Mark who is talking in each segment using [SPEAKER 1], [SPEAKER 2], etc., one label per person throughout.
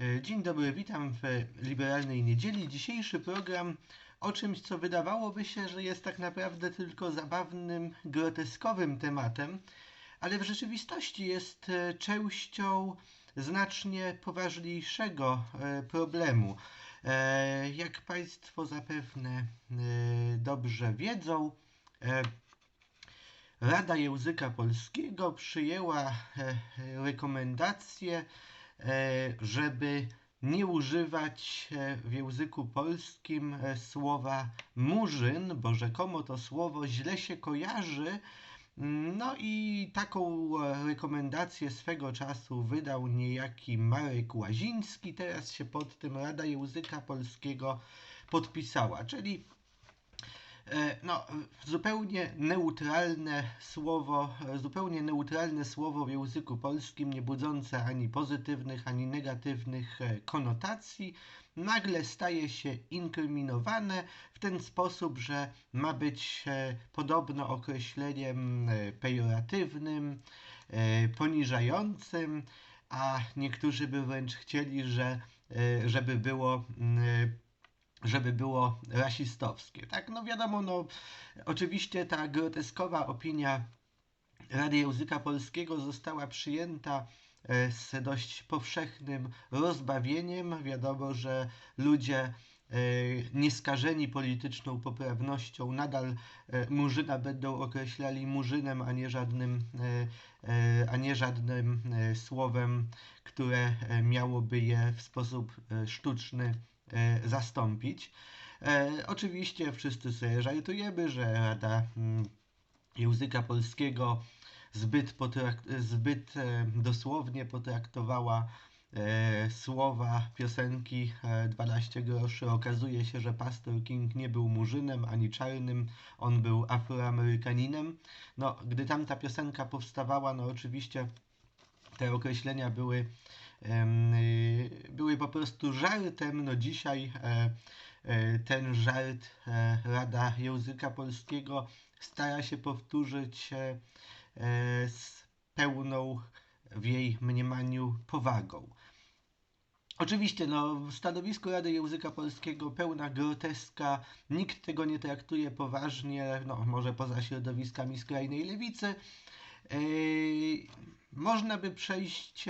[SPEAKER 1] E, Dzień dobry, witam w Liberalnej Niedzieli. Dzisiejszy program o czymś, co wydawałoby się, że jest tak naprawdę tylko zabawnym, groteskowym tematem, ale w rzeczywistości jest e, częścią znacznie poważniejszego e, problemu. Jak Państwo zapewne dobrze wiedzą, Rada Języka Polskiego przyjęła rekomendację, żeby nie używać e, w języku polskim e, słowa murzyn, bo rzekomo to słowo źle się kojarzy. No i taką e, rekomendację swego czasu wydał niejaki Marek Łaziński. Teraz się pod tym Rada Języka Polskiego podpisała, czyli E, No, zupełnie neutralne słowo, e, zupełnie neutralne słowo w języku polskim, nie budzące ani pozytywnych, ani negatywnych e, konotacji, nagle staje się inkryminowane w ten sposób, że ma być e, podobno określeniem e, pejoratywnym, e, poniżającym, a niektórzy by wręcz chcieli, że, e, żeby było mm, żeby było rasistowskie. Tak, no wiadomo, no oczywiście ta groteskowa opinia Rady Języka Polskiego została przyjęta e, z dość powszechnym rozbawieniem. Wiadomo, że ludzie e, nieskażeni polityczną poprawnością nadal e, Murzyna będą określali Murzynem, a nie żadnym, a nie żadnym słowem, które miałoby je w sposób sztuczny zastąpić. E, oczywiście wszyscy sobie żartujemy, że Rada mm, Języka Polskiego zbyt, zbyt e, dosłownie potraktowała e, słowa piosenki e, 12 groszy. Okazuje się, że Pastor King nie był murzynem ani czarnym, on był afroamerykaninem. No, gdy tamta piosenka powstawała, no oczywiście te określenia były, były po prostu żartem. No dzisiaj e, e, ten żart e, Rada Języka Polskiego stara się powtórzyć z pełną w jej mniemaniu powagą. Oczywiście, no, stanowisko Rady Języka Polskiego pełna groteska, nikt tego nie traktuje poważnie, no, może poza środowiskami skrajnej lewicy. Yy, można by przejść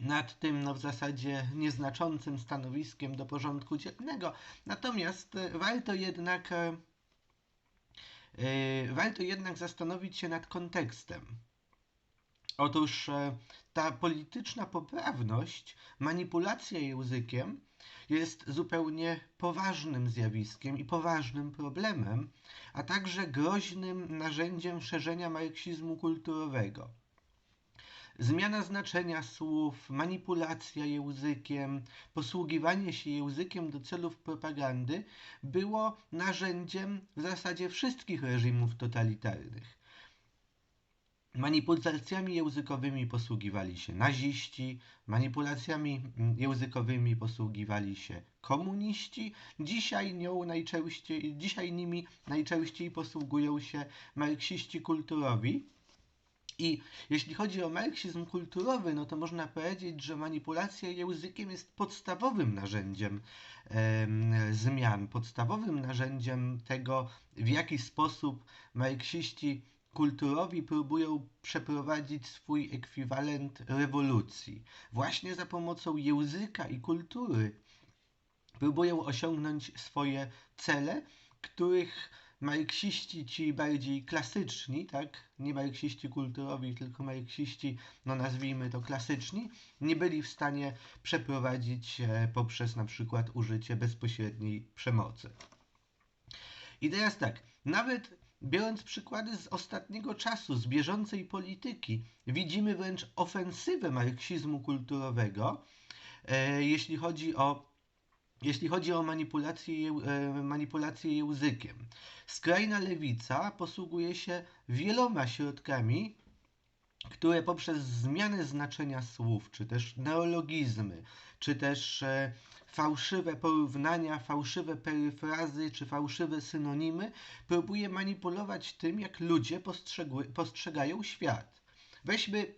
[SPEAKER 1] nad tym no, w zasadzie nieznaczącym stanowiskiem do porządku dziennego. Natomiast e, warto jednak, e, warto jednak zastanowić się nad kontekstem. Otóż ta polityczna poprawność, manipulacja językiem jest zupełnie poważnym zjawiskiem i poważnym problemem, a także groźnym narzędziem szerzenia marksizmu kulturowego. Zmiana znaczenia słów, manipulacja językiem, posługiwanie się językiem do celów propagandy było narzędziem w zasadzie wszystkich reżimów totalitarnych. Manipulacjami językowymi posługiwali się naziści, manipulacjami językowymi posługiwali się komuniści. Dzisiaj, nią najczęściej, dzisiaj nimi najczęściej posługują się marksiści kulturowi. I jeśli chodzi o marksizm kulturowy, no to można powiedzieć, że manipulacja językiem jest podstawowym narzędziem em, zmian, podstawowym narzędziem tego, w jaki sposób marksiści kulturowi próbują przeprowadzić swój ekwiwalent rewolucji. Właśnie za pomocą języka i kultury próbują osiągnąć swoje cele, których marksiści ci bardziej klasyczni, tak, nie marksiści kulturowi, tylko marksiści, no nazwijmy to klasyczni, nie byli w stanie przeprowadzić e, poprzez na przykład użycie bezpośredniej przemocy. I teraz tak, nawet biorąc przykłady z ostatniego czasu, z bieżącej polityki, widzimy wręcz ofensywę marksizmu kulturowego, e, jeśli chodzi o jeśli chodzi o manipulację, ję- e, manipulację językiem. Skrajna lewica posługuje się wieloma środkami, które poprzez zmianę znaczenia słów, czy też neologizmy, czy też e, fałszywe porównania, fałszywe peryfrazy, czy fałszywe synonimy, próbuje manipulować tym, jak ludzie postrzegają świat. Weźmy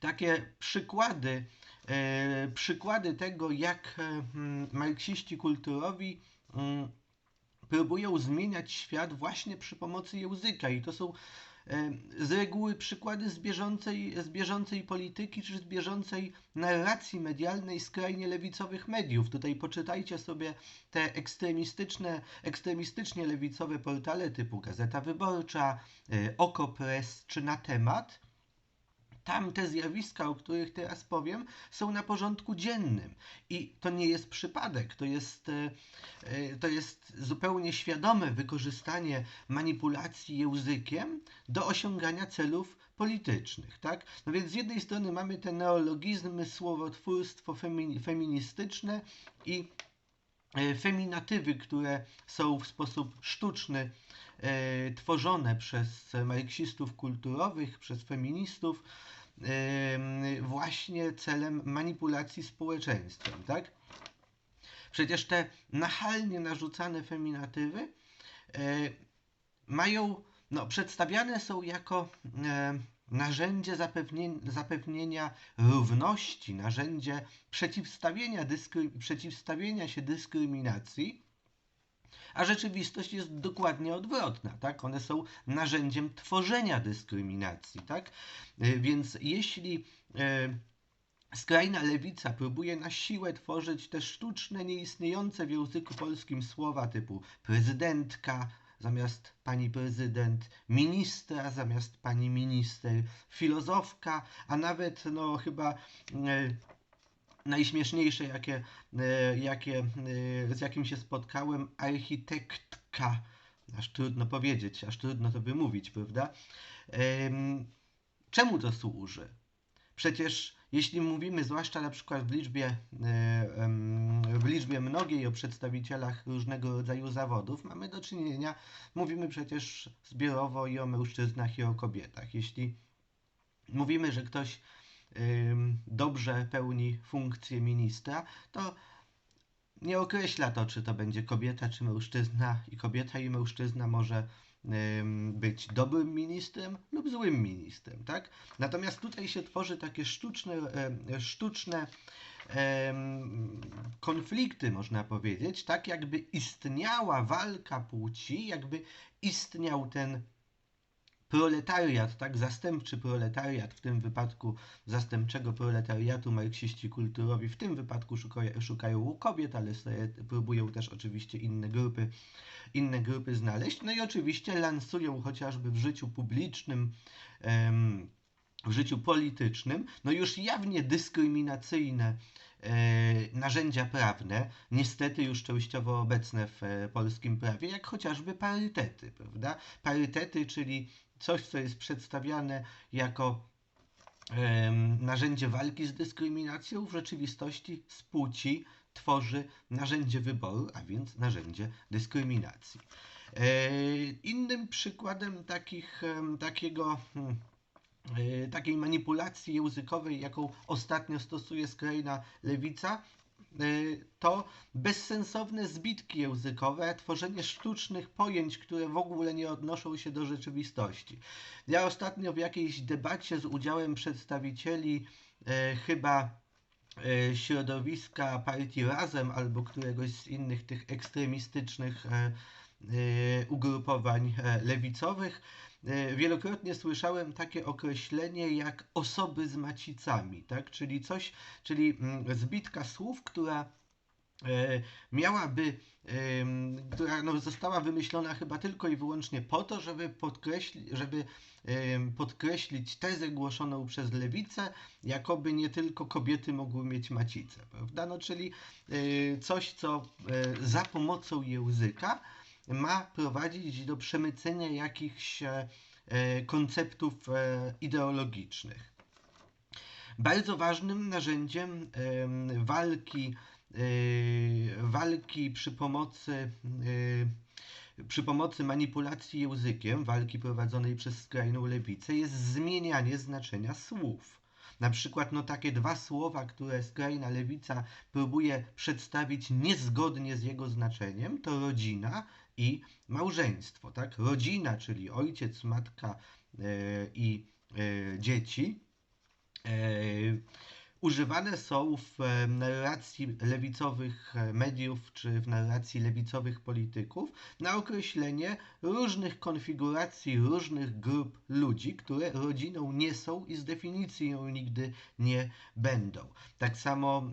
[SPEAKER 1] takie przykłady przykłady tego, jak e, mm, marksiści kulturowi mm, próbują zmieniać świat właśnie przy pomocy języka i to są e, z reguły przykłady z bieżącej, z bieżącej polityki czy z bieżącej narracji medialnej skrajnie lewicowych mediów. Tutaj poczytajcie sobie te ekstremistyczne, ekstremistycznie lewicowe portale typu Gazeta Wyborcza, Okopres czy Na Temat tam te zjawiska, o których teraz powiem, są na porządku dziennym. I to nie jest przypadek, to jest, e, e, to jest zupełnie świadome wykorzystanie manipulacji językiem do osiągania celów politycznych. Tak? No więc z jednej strony mamy te neologizmy, słowotwórstwo feministyczne i e, feminatywy, które są w sposób sztuczny tworzone przez marksistów kulturowych, przez feministów, właśnie celem manipulacji społeczeństwem, tak? Przecież te nachalnie narzucane feminatywy e, mają, no, przedstawiane są jako e, narzędzie zapewnienia, zapewnienia równości, narzędzie przeciwstawienia, dyskry, przeciwstawienia się dyskryminacji, a rzeczywistość jest dokładnie odwrotna, tak? One są narzędziem tworzenia dyskryminacji, tak? E, więc jeśli e, skrajna lewica próbuje na siłę tworzyć te sztuczne, nieistniejące w języku polskim słowa typu prezydentka, zamiast pani prezydent, ministra zamiast pani minister, filozofka, a nawet no chyba e, najśmieszniejsze, jakie, e, jakie, e, z jakim się spotkałem, architektka. Aż trudno powiedzieć, aż trudno to wymówić, prawda? Czemu to służy? Przecież jeśli mówimy, zwłaszcza na przykład w liczbie, e, w liczbie mnogiej o przedstawicielach różnego rodzaju zawodów, mamy do czynienia, mówimy przecież zbiorowo i o mężczyznach, i o kobietach. Jeśli mówimy, że ktoś dobrze pełni funkcję ministra, to nie określa to, czy to będzie kobieta, czy mężczyzna, i kobieta i mężczyzna może być dobrym ministrem lub złym ministrem, tak? Natomiast tutaj się tworzy takie sztuczne, sztuczne konflikty, można powiedzieć, tak jakby istniała walka płci, jakby istniał ten proletariat, tak, zastępczy proletariat, w tym wypadku zastępczego proletariatu marksiści kulturowi, w tym wypadku szukają, szukają kobiet, ale sobie próbują też oczywiście inne grupy, inne grupy znaleźć. No i oczywiście lansują chociażby w życiu publicznym, w życiu politycznym, no już jawnie dyskryminacyjne e, narzędzia prawne, niestety już częściowo obecne w e, polskim prawie, jak chociażby parytety, prawda? Parytety, czyli coś, co jest przedstawiane jako narzędzie walki z dyskryminacją, w rzeczywistości z płci tworzy narzędzie wyboru, a więc narzędzie dyskryminacji. E, innym przykładem takich, takiego, hmm, e, takiej manipulacji językowej, jaką ostatnio stosuje skrajna lewica, to bezsensowne zbitki językowe, tworzenie sztucznych pojęć, które w ogóle nie odnoszą się do rzeczywistości. Ja ostatnio w jakiejś debacie z udziałem przedstawicieli e, chyba e, środowiska partii Razem albo któregoś z innych tych ekstremistycznych e, ugrupowań lewicowych, wielokrotnie słyszałem takie określenie jak osoby z macicami, tak? czyli coś, czyli mm, zbitka słów, która e, miałaby, która no, została wymyślona chyba tylko i wyłącznie po to, żeby, podkreśli, żeby podkreślić tezę głoszoną przez lewicę, jakoby nie tylko kobiety mogły mieć macicę, prawda? No, czyli e, coś, co za pomocą języka ma prowadzić do przemycenia jakichś e, konceptów e, ideologicznych. Bardzo ważnym narzędziem walki, e, walki przy pomocy przy pomocy manipulacji językiem, walki prowadzonej przez skrajną lewicę, jest zmienianie znaczenia słów. Na przykład no, takie dwa słowa, które skrajna lewica próbuje przedstawić niezgodnie z jego znaczeniem, to rodzina i małżeństwo. Tak? Rodzina, czyli ojciec, matka e, i e, dzieci, e, używane są w narracji lewicowych mediów czy w narracji lewicowych polityków na określenie różnych konfiguracji, różnych grup ludzi, które rodziną nie są i z definicji ją nigdy nie będą. Tak samo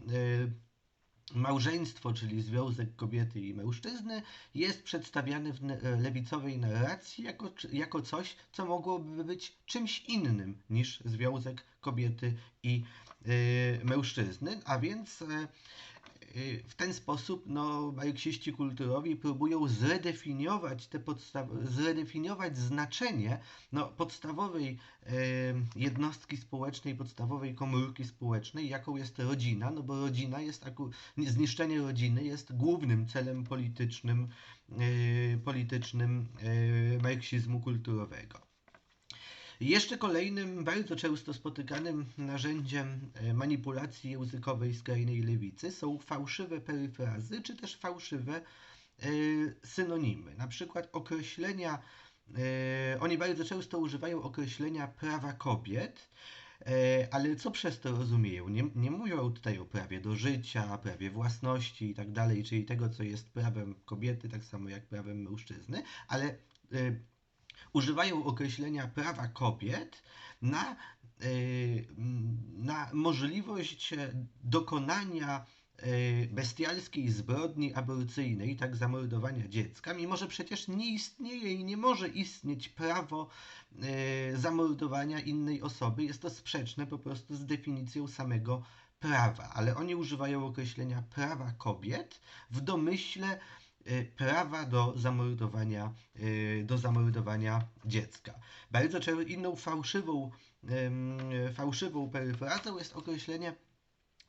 [SPEAKER 1] małżeństwo, czyli związek kobiety i mężczyzny, jest przedstawiane w lewicowej narracji jako, jako coś, co mogłoby być czymś innym niż związek kobiety i y, mężczyzny, a więc y, w ten sposób no, marksiści kulturowi próbują zredefiniować te podstaw- zredefiniować znaczenie no, podstawowej e, jednostki społecznej, podstawowej komórki społecznej, jaką jest rodzina, no bo rodzina jest, zniszczenie rodziny jest głównym celem politycznym, e, politycznym e, marksizmu kulturowego. Jeszcze kolejnym, bardzo często spotykanym narzędziem e, manipulacji językowej skrajnej lewicy są fałszywe peryfrazy, czy też fałszywe e, synonimy. Na przykład określenia, e, oni bardzo często używają określenia prawa kobiet, ale co przez to rozumieją? Nie, nie mówią tutaj o prawie do życia, prawie własności i tak dalej, czyli tego, co jest prawem kobiety, tak samo jak prawem mężczyzny, ale używają określenia prawa kobiet na, e, na możliwość dokonania e, bestialskiej zbrodni aborcyjnej, tak zamordowania dziecka, mimo że przecież nie istnieje i nie może istnieć prawo e, zamordowania innej osoby, jest to sprzeczne po prostu z definicją samego prawa, ale oni używają określenia prawa kobiet w domyśle prawa do zamordowania, y, do zamordowania dziecka. Bardzo inną fałszywą, fałszywą peryfrazą jest określenie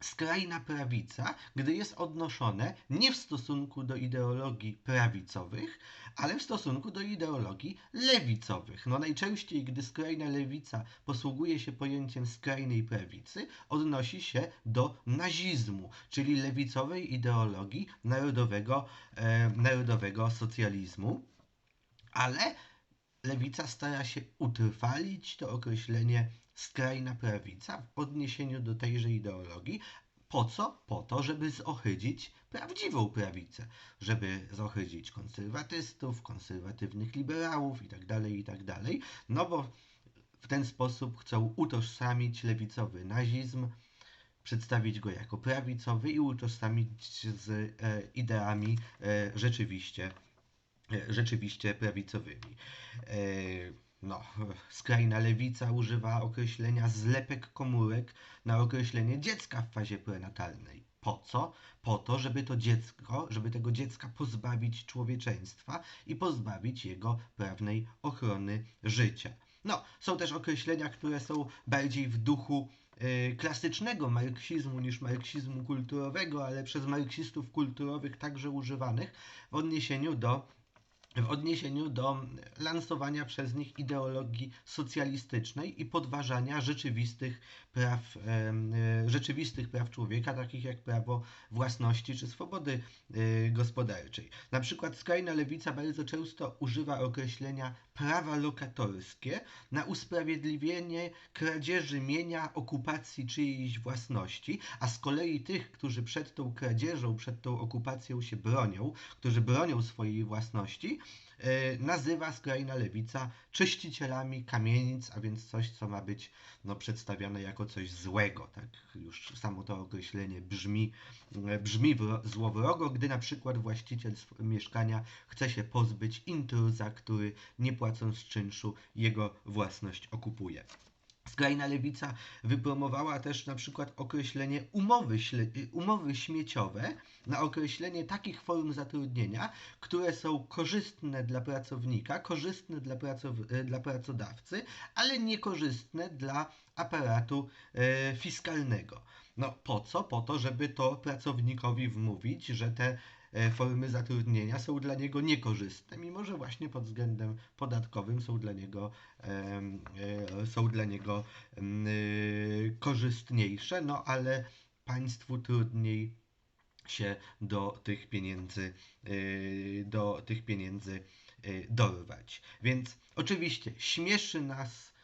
[SPEAKER 1] skrajna prawica, gdy jest odnoszone nie w stosunku do ideologii prawicowych, ale w stosunku do ideologii lewicowych. No najczęściej, gdy skrajna lewica posługuje się pojęciem skrajnej prawicy, odnosi się do nazizmu, czyli lewicowej ideologii narodowego, e, narodowego socjalizmu, ale lewica stara się utrwalić to określenie skrajna prawica w odniesieniu do tejże ideologii. Po co? Po to, żeby zohydzić prawdziwą prawicę, żeby zohydzić konserwatystów, konserwatywnych liberałów itd., tak itd. Tak no bo w ten sposób chcą utożsamić lewicowy nazizm, przedstawić go jako prawicowy i utożsamić z e, ideami e, rzeczywiście, e, rzeczywiście prawicowymi. E, no, skrajna lewica używa określenia zlepek komórek na określenie dziecka w fazie prenatalnej. Po co? Po to, żeby to dziecko, żeby tego dziecka pozbawić człowieczeństwa i pozbawić jego prawnej ochrony życia. No, są też określenia, które są bardziej w duchu y, klasycznego marksizmu niż marksizmu kulturowego, ale przez marksistów kulturowych także używanych w odniesieniu do w odniesieniu do lansowania przez nich ideologii socjalistycznej i podważania rzeczywistych praw, e, rzeczywistych praw człowieka, takich jak prawo własności czy swobody e, gospodarczej. Na przykład skrajna lewica bardzo często używa określenia prawa lokatorskie na usprawiedliwienie kradzieży mienia, okupacji czyjejś własności, a z kolei tych, którzy przed tą kradzieżą, przed tą okupacją się bronią, którzy bronią swojej własności, nazywa skrajna lewica czyścicielami kamienic, a więc coś, co ma być no, przedstawiane jako coś złego. Tak? Już samo to określenie brzmi, e, brzmi złowrogo, gdy na przykład właściciel mieszkania chce się pozbyć intruza, który nie płacąc czynszu jego własność okupuje. Skrajna lewica wypromowała też na przykład określenie umowy, umowy śmieciowe na określenie takich form zatrudnienia, które są korzystne dla pracownika, korzystne dla, pracow- dla pracodawcy, ale niekorzystne dla aparatu e, fiskalnego. No po co? Po to, żeby to pracownikowi wmówić, że te formy zatrudnienia są dla niego niekorzystne, mimo że właśnie pod względem podatkowym są dla niego, e, są dla niego e, korzystniejsze, no ale państwu trudniej się do tych pieniędzy, do tych pieniędzy dorwać. Więc oczywiście śmieszy nas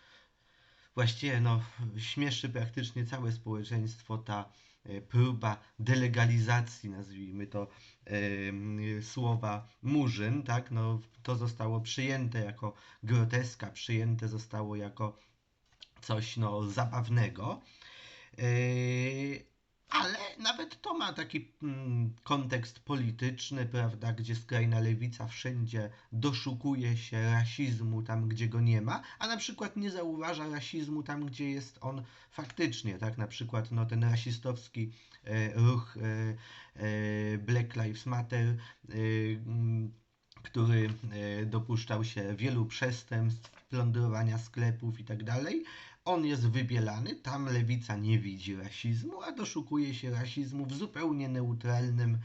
[SPEAKER 1] właściwie no, śmieszy praktycznie całe społeczeństwo ta e, próba delegalizacji, nazwijmy to, e, słowa murzyn, tak, no, to zostało przyjęte jako groteska, przyjęte zostało jako coś, no, zabawnego. E, ale nawet to ma taki mm, kontekst polityczny, prawda, gdzie skrajna lewica wszędzie doszukuje się rasizmu tam, gdzie go nie ma, a na przykład nie zauważa rasizmu tam, gdzie jest on faktycznie, tak, na przykład no, ten rasistowski e, ruch e, e, Black Lives Matter, e, mm, który e, dopuszczał się wielu przestępstw, plądrowania sklepów i tak on jest wybielany, tam lewica nie widzi rasizmu, a doszukuje się rasizmu w zupełnie neutralnym,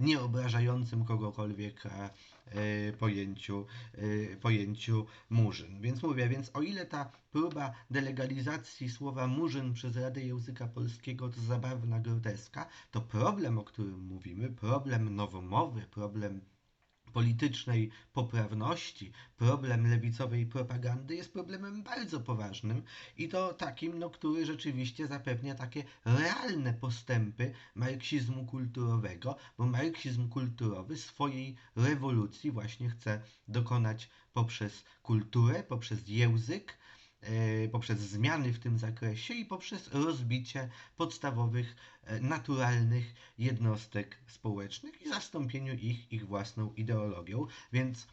[SPEAKER 1] nie obrażającym kogokolwiek e, pojęciu, e, pojęciu murzyn. Więc mówię, więc o ile ta próba delegalizacji słowa murzyn przez Radę Języka Polskiego to zabawna groteska, to problem, o którym mówimy, problem nowomowy, problem politycznej poprawności, problem lewicowej propagandy jest problemem bardzo poważnym i to takim, no, który rzeczywiście zapewnia takie realne postępy marksizmu kulturowego, bo marksizm kulturowy swojej rewolucji właśnie chce dokonać poprzez kulturę, poprzez język, poprzez zmiany w tym zakresie i poprzez rozbicie podstawowych, e, naturalnych jednostek społecznych i zastąpieniu ich ich własną ideologią. Więc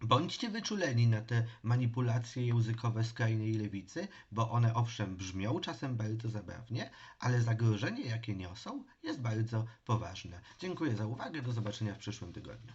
[SPEAKER 1] Bądźcie wyczuleni na te manipulacje językowe skrajnej lewicy, bo one owszem brzmią czasem bardzo zabawnie, ale zagrożenie, jakie niosą, jest bardzo poważne. Dziękuję za uwagę, do zobaczenia w przyszłym tygodniu.